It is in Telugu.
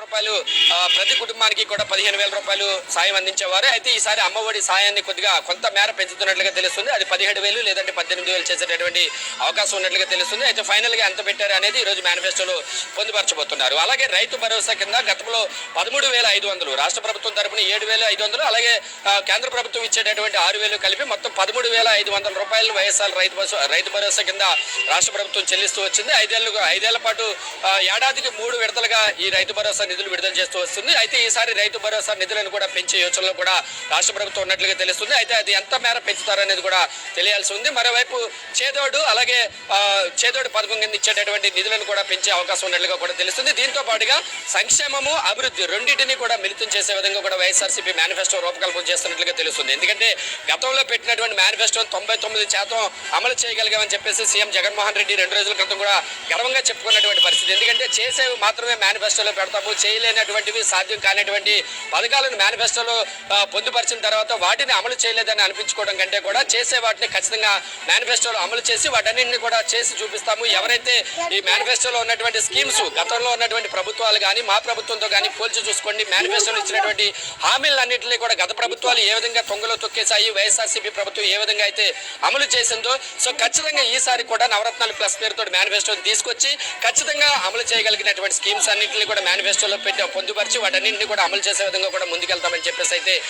రూపాయలు ప్రతి కుటుంబానికి కూడా పదిహేను వేల రూపాయలు సాయం అందించేవారు. అయితే ఈసారి అమ్మఒడి సాయాన్ని కొద్దిగా కొంత మేర పెంచుతున్నట్లుగా తెలుస్తుంది. అది పదిహేడు వేలు లేదంటే పద్దెనిమిది వేలు చేసేటటువంటి అవకాశం ఉన్నట్లుగా తెలుస్తుంది. అయితే ఫైనల్గా ఎంత పెట్టారు అనేది ఈ రోజు మేనిఫెస్టోలో పొందుపరచబోతున్నారు. అలాగే రైతు భరోసా కింద గతంలో పదమూడు వేల ఐదు వందలు రాష్ట్ర ప్రభుత్వం తరపున ఏడు వేల ఐదు వందలు అలాగే కేంద్ర ప్రభుత్వం ఇచ్చేటటువంటి ఆరు వేలు కలిపి మొత్తం పదమూడు వేల ఐదు వందల రూపాయలు వైఎస్ఆర్ రైతు భరోసా రైతు భరోసా కింద రాష్ట్ర ప్రభుత్వం చెల్లిస్తూ వచ్చింది. ఐదేళ్ళు ఐదేళ్ళ పాటు ఏడాదికి మూడు విడతలుగా ఈ రైతు భరోసా నిధులు విడుదల చేస్తూ వస్తుంది. అయితే ఈసారి రైతు భరోసా నిధులను కూడా పెంచే యోచనలో కూడా రాష్ట్ర ప్రభుత్వం ఉన్నట్లుగా తెలుస్తుంది. అయితే అది ఎంత మేర పెంచుతారనేది కూడా తెలియాల్సి ఉంది. మరోవైపు చేదోడు అలాగే చేదోడు పథకం కింద ఇచ్చేటటువంటి నిధులను కూడా పెంచే అవకాశం ఉన్నట్లుగా కూడా తెలుస్తుంది. దీంతో పాటుగా సంక్షేమము అభివృద్ధి రెండింటిని కూడా మిళితం చేసే విధంగా కూడా వైఎస్ఆర్సీపీ మేనిఫెస్టో రూపకల్పన చేస్తున్నట్లుగా తెలుస్తుంది. ఎందుకంటే గతంలో పెట్టినటువంటి మేనిఫెస్టో తొంభై తొమ్మిది శాతం అమలు చేయగలిగామని చెప్పేసి సీఎం జగన్మోహన్ రెడ్డి రెండు రోజుల క్రితం కూడా గర్వంగా చెప్పుకున్నటువంటి పరిస్థితి. ఎందుకంటే చేసేవి మాత్రమే మేనిఫెస్టోలో పెడతాము చేయలేనటువంటివి సాధ్యం కానటువంటి పథకాలను మేనిఫెస్టోలో పొందుపరిచిన తర్వాత వాటిని అమలు చేయలేదని అనిపించుకోవడం కంటే కూడా చేసే వాటిని ఖచ్చితంగా మేనిఫెస్టోలో అమలు చేసి వాటన్నింటిని కూడా చేసి చూపిస్తాము. ఎవరైతే ఈ మేనిఫెస్టోలో ఉన్నటువంటి స్కీమ్స్ గతంలో ఉన్నటువంటి ప్రభుత్వాలు కానీ మా ప్రభుత్వంతో కానీ పోల్చి చూసుకోండి. మేనిఫెస్టోలో ఇచ్చినటువంటి హామీలన్నింటినీ కూడా గత ప్రభుత్వాలు ఏ విధంగా తొంగలో తొక్కేశాయి వైఎస్ఆర్సీపీ ప్రభుత్వం ఏ విధంగా అయితే అమలు చేసిందో సో ఖచ్చితంగా ఈసారి కూడా నవరత్నాలు ప్లస్ పేరుతో మేనిఫెస్టోని తీసుకొచ్చి ఖచ్చితంగా అమలు చేయగలిగినటువంటి స్కీమ్స్ అన్నింటినీ కూడా మేనిఫెస్టోలో పొందుపరిచి వాటన్నింటినీ కూడా అమలు చేసే విధంగా కూడా ముందుకెళ్తామని చెప్పేసి అయితే